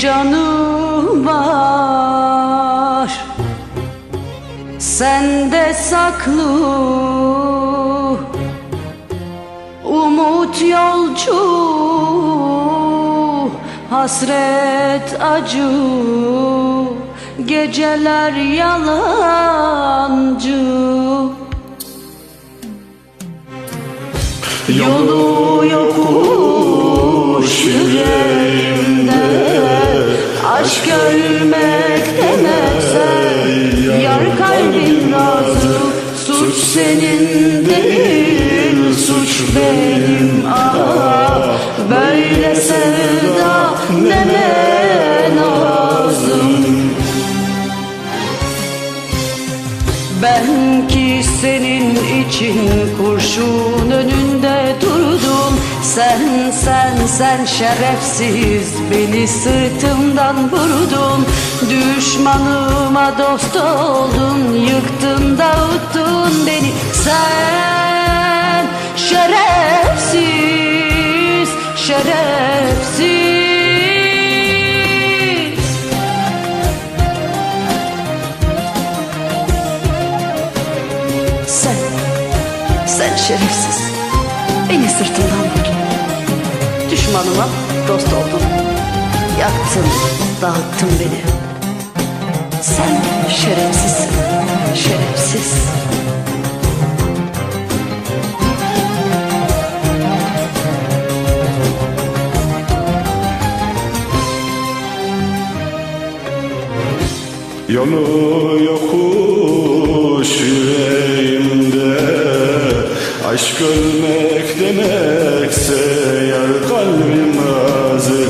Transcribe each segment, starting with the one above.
canım var. Sende saklı. Umut yolcu. Hasret acı. Geceler yalan. Senin değil Suç benim. Ah Böyle sevda neme lazım. Ben ki senin için kurşun önünde durdum. Sen sen sen şerefsiz beni sırtımdan vurdun. Düşmanıma dost oldun yıktın dağıttın sen şerefsiz. Beni sırtımdan vurdun. Düşmanıma dost oldun. Yaktın, dağıttın beni. Sen şerefsizsin, şerefsiz. Yolu yokuş Ölmek demekse Yar kalbim razı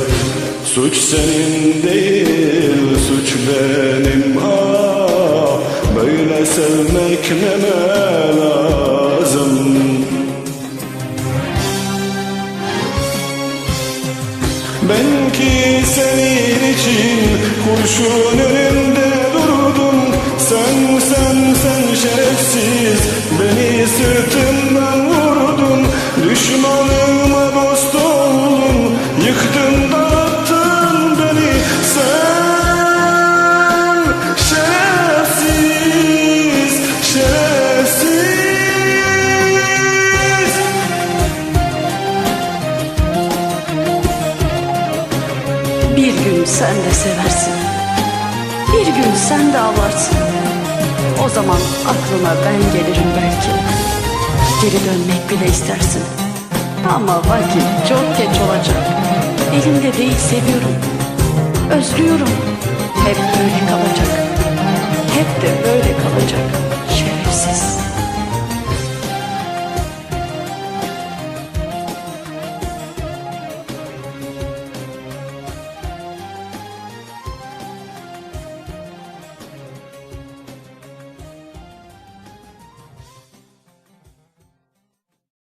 Suç senin değil Suç benim ah Böyle sevmek neme lazım? Ben ki senin için kurşun önünde sen de seversin. Bir gün sen de ağlarsın. O zaman aklına ben gelirim belki. Geri dönmek bile istersin. Ama vakit çok geç olacak. Elimde değil seviyorum. Özlüyorum.